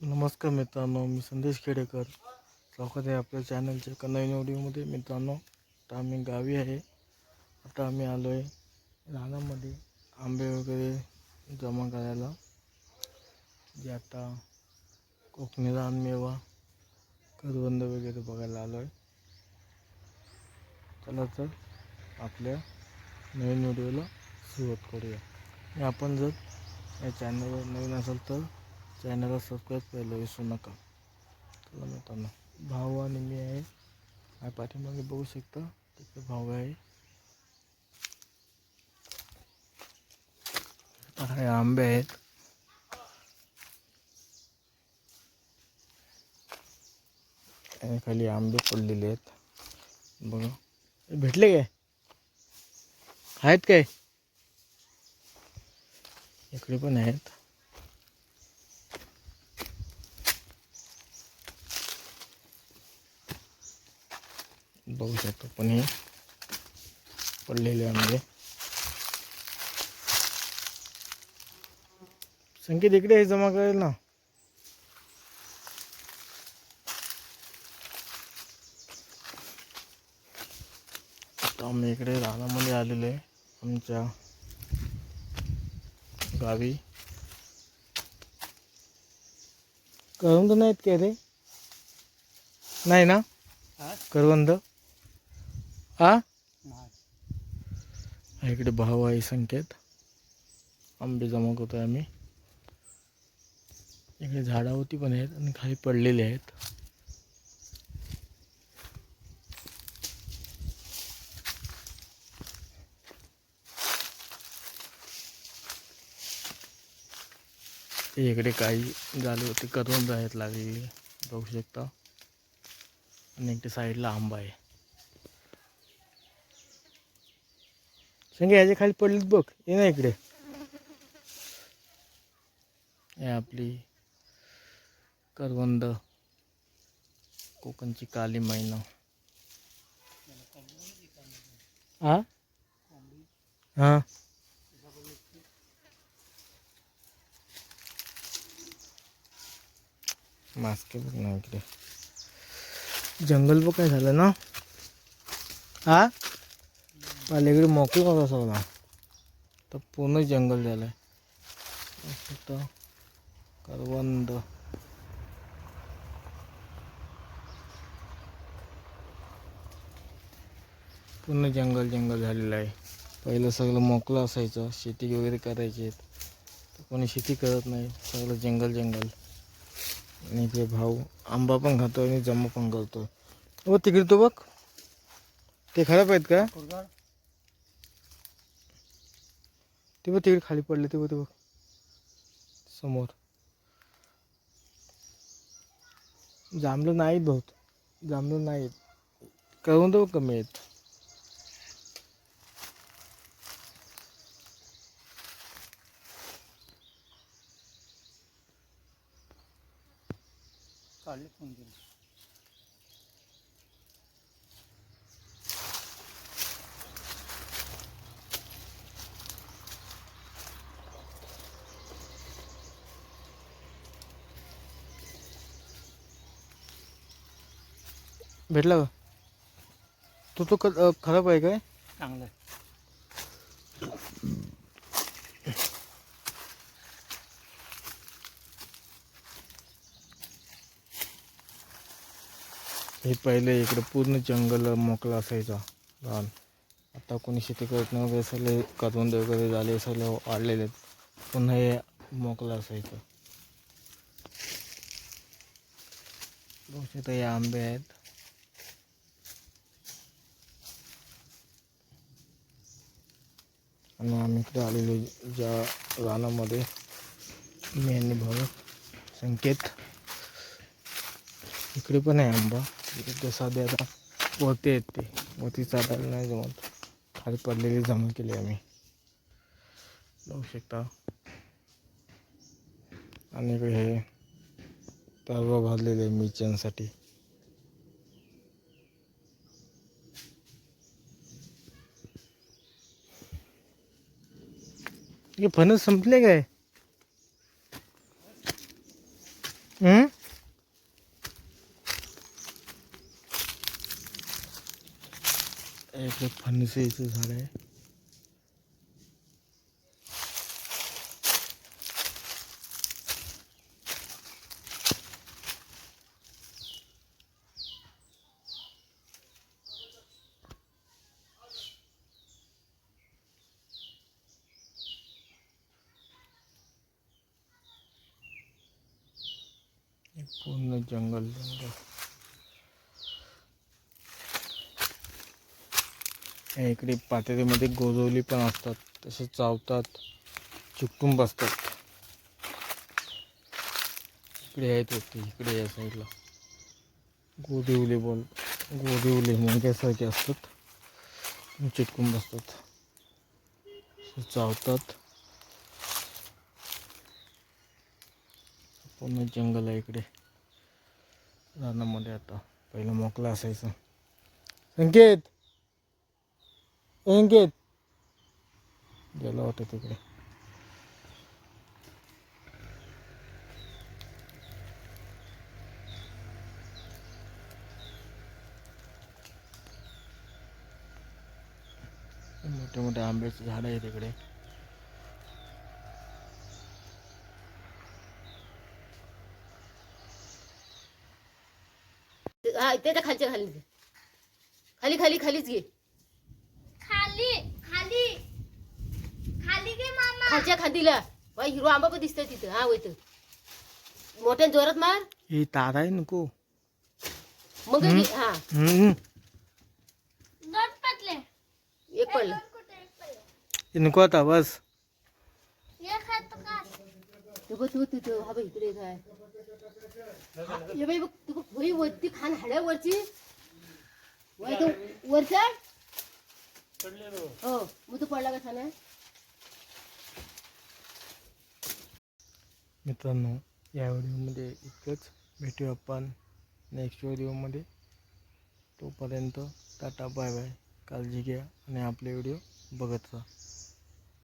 नमस्कार मित्रांनो मी संदेश खेडेकर. स्वागत आहे आपल्या चॅनलच्या एका नवीन व्हिडिओमध्ये मित्रांनो आता आम्ही गावी आहे. आता आम्ही आलो आहे रानामध्ये आंबे वगैरे जमा करायला. जे आता कोकणी रानमेवा करवंद वगैरे बघायला आलो आहे चला तर आपल्या नवीन व्हिडिओला सुरुवात करूया. आपण जर या चॅनलवर नवीन असेल तर चॅनलला सबस्क्राईब करायला विसरू नका चला मित्रांनो भाऊ आणि मी आहे माझ्या पाठीमागे बघू शकता तिथे भाऊ आहे हे आंबे आहेत आणि खाली आंबे पडलेले आहेत बघा हे भेटले काय आहेत काय इकडे पण आहेत बघू शकतो. पण हे पडलेले आंबे संकेत इकडे हे जमा करेल ना? आम्ही इकडे रानामध्ये आलेलो आहे आमच्या गावी. करवंद नाहीत काय रे? नाही ना? करवंद? हा इकडे भाव आहे संकेत. आंबे जमा करतोय आम्ही. इकडे झाडावरती पण आहेत आणि खाली पडलेले आहेत. इकडे काही झाले होते करवंद आहेत लागलेली बघू शकता. आणि इकडे साईडला आंबा आहे. संगे याच्या खाली पडलीत बघ ये ना इकडे. आपली करवंद कोकणची काली मैना. हा? हा. मास्के बघ ना इकडे. जंगल बघ काय झालं ना? हा? पलीकडे मोकळं होता सगळा तर पूर्ण जंगल झालं आहे करवंद. पूर्ण जंगल जंगल झालेलं आहे. पहिलं सगळं मोकळं असायचं शेती वगैरे करायची तर कोणी शेती करत नाही सगळं जंगल जंगल. आणि ते भाऊ आंबा पण खातो आणि जमा पण करतो. हो तिकडे तो बघ. ते खराब आहेत का? ते बघ तिकडे खाली पडले ते बघ ते बघ. समोर. जांभलं नाहीत बहुत जांभलं नाहीत. करून तर कमी आहेत काढले भेटला का? तो तो अं, खराब आहे काय? चांगलं आहे. हे पहिले इकडे पूर्ण जंगल मोकळा असायचा. रान आता कोणी शेती करत नाही वगैरे सगळे करवंद वगैरे झाले सगळे वाढलेले आहेत. पुन्हा हे मोकळं असायचं. हे आंबे आहेत. आणि आम्ही इकडे आलेलो ज्या रानामध्ये. मी आणि भाऊ संकेत. इकडे पण आहे आंबा. इकडे साधे आता वरती आहेत ते. वरती चालायला नाही जमत. खाली पडलेली जमा केली आम्ही. बघू शकता. आणि हे परवा भाजलेले मिरच्यांसाठी. हे फणस संपले काय हम्म? एक फणसीचं झाड आहे पूर्ण जंगल जंगल. इकडे पातेरीमध्ये गोजवली पण असतात. तसे चावतात चिकटून बसतात. इकडे आहेत होते इकडे या साईडला. गोदिवले बोल गोदिवले मुंग्यासारखे असतात. चिटकून बसतात. चावतात. पूर्ण जंगल आहे इकडे. रानामध्ये आता. पहिलं मोकळं असायचं. संकेत! संकेत! गेला होता तिकडे. मोठे मोठे आंब्याचे झाड आहे तिकडे. हा त्याच्या खालच्या खाली घे. खाली खाली खालीच घे. खाली खाली. खाली घे मामा. खालच्या खांदीला. वा हिरो आंबा पण दिसतोय तिथं. हा होय मोठ्या जोरात मार. हे तारा आहे नको. मग घे. हा. हम्म. दोन पतले. एक पडलं. एक हे नको आता बस. हे खात का? तू बघ तू तिथं हा बघ इकडे काय हे बाई बघ तू वही वरती खान हाड्या वरची वय तो वरचा हो मग तू पडला का छान मित्रांनो या व्हिडिओमध्ये इतकंच भेटू आपण नेक्स्ट व्हिडिओमध्ये. तोपर्यंत टाटा बाय बाय. काळजी घ्या आणि आपले व्हिडिओ बघत राहा.